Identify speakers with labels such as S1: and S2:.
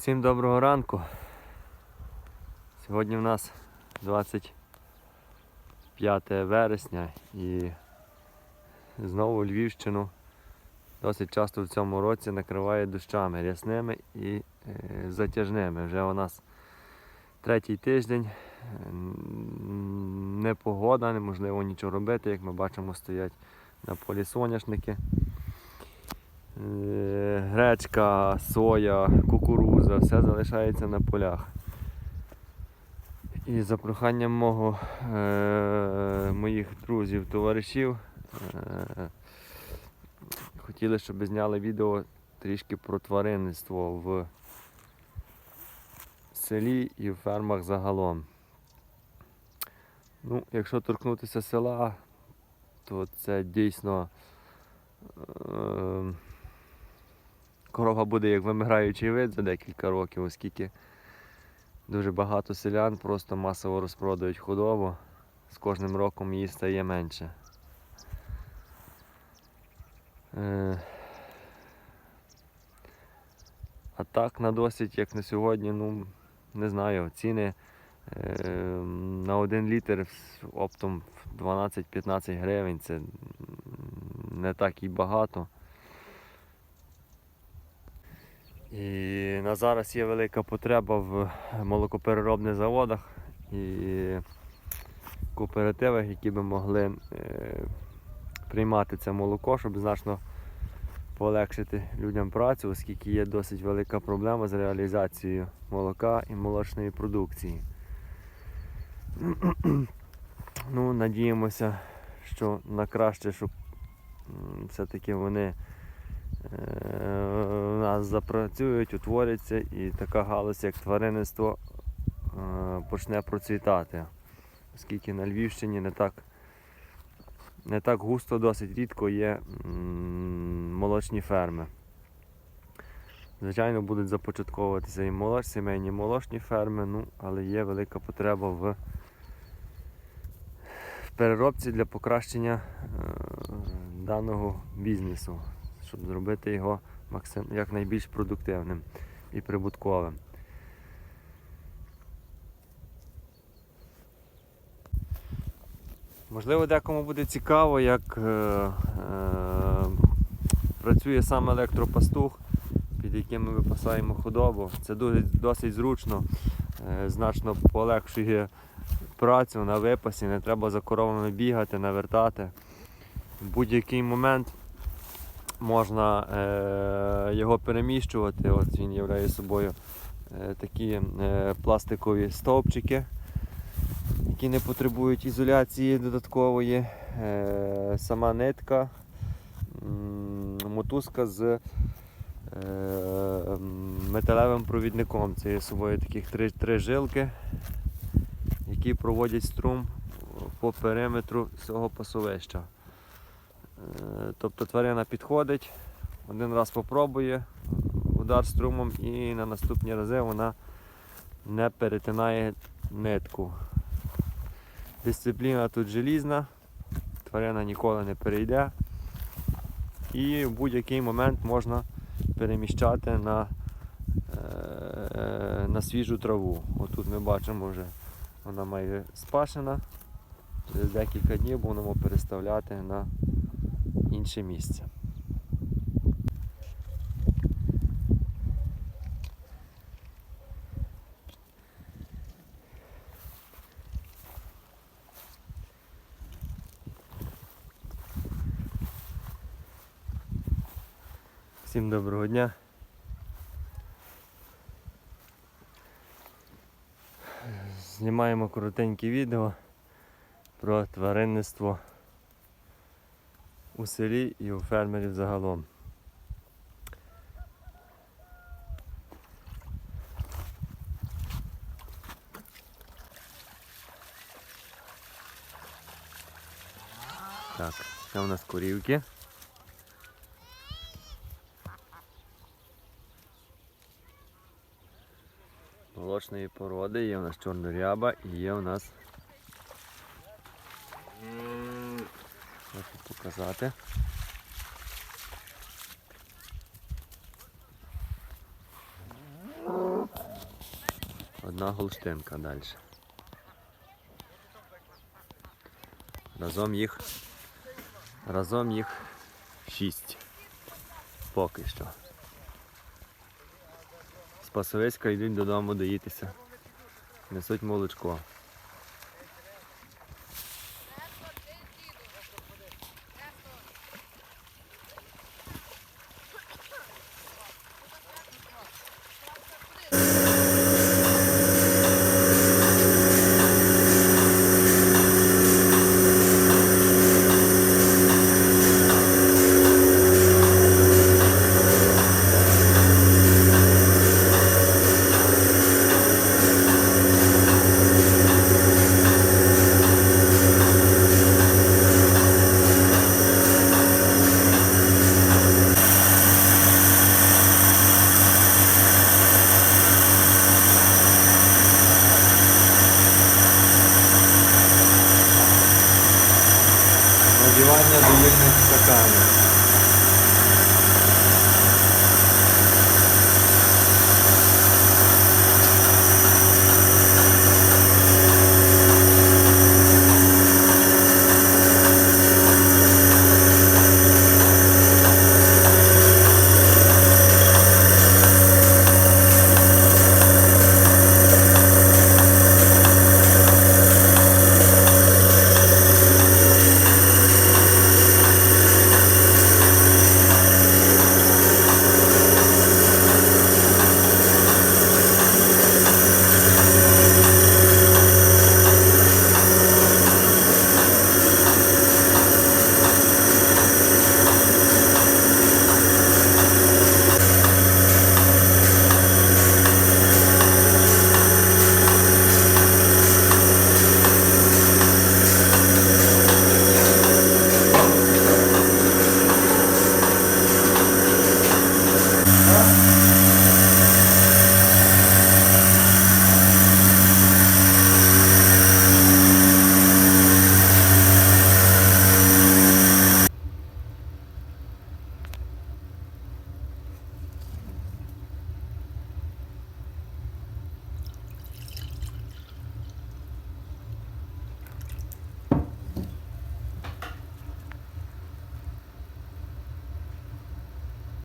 S1: Всім доброго ранку. Сьогодні в нас 25 вересня і знову Львівщину досить часто в цьому році накриває дощами рясними і е, затяжними. Вже у нас третій тиждень. Непогода, неможливо нічого робити, як ми бачимо, стоять на полі соняшники. Е, Гречка, соя, кукуруза, все залишається на полях. І за проханням мого, е, моїх друзів, товаришів, е, хотіли, щоб зняли відео трішки про тваринництво в селі і в фермах загалом. Ну, якщо торкнутися села, то це дійсно. Е, корова буде як вимираючий вид за декілька років, оскільки дуже багато селян просто масово розпродають худобу. З кожним роком її стає менше. Е, А так на досить, як на сьогодні, ну не знаю, ціни е, на один літр оптом 12-15 гривень. Це не так і багато. І на зараз є велика потреба в молокопереробних заводах і кооперативах, які би могли е, приймати це молоко, щоб значно полегшити людям працю, оскільки є досить велика проблема з реалізацією молока і молочної продукції. ну, надіємося, що на краще, щоб все-таки вони у нас запрацюють, утворяться і така галузь, як тваринництво, е, почне процвітати. Оскільки на Львівщині не так, не так густо, досить рідко є молочні ферми. Звичайно, будуть започатковуватися і молоч, сімейні молочні ферми, ну, але є велика потреба в переробці для покращення е, даного бізнесу щоб зробити його максим... якнайбільш продуктивним і прибутковим. Можливо, декому буде цікаво, як е, е, працює сам електропастух, під яким ми випасаємо худобу. Це дуже, досить зручно, е, значно полегшує працю на випасі, не треба за коровами бігати, навертати. В будь-який момент можна е, його переміщувати. От він являє собою е, такі е, пластикові стовпчики, які не потребують ізоляції додаткової. Е, сама нитка, мотузка з е, металевим провідником. Це є собою таких три, три жилки, які проводять струм по периметру цього пасовища. Е, Тобто тварина підходить, один раз попробує удар струмом і на наступні рази вона не перетинає нитку. Дисципліна тут желізна, тварина ніколи не перейде і в будь-який момент можна переміщати на, е, на свіжу траву. Отут ми бачимо вже вона майже спашена. Через декілька днів будемо переставляти на інше місце. Всім доброго дня. Знімаємо коротеньке відео про тваринництво у селі і у фермерів загалом. Так, це у нас корівки. Молочної породи, є у нас чорноряба і є у нас Хочу показати. Одна голштинка далі. Разом їх. Разом їх шість. Поки що. З Пасовиська йдуть додому доїтися. Несуть молочко. Надівання довільних стаканів.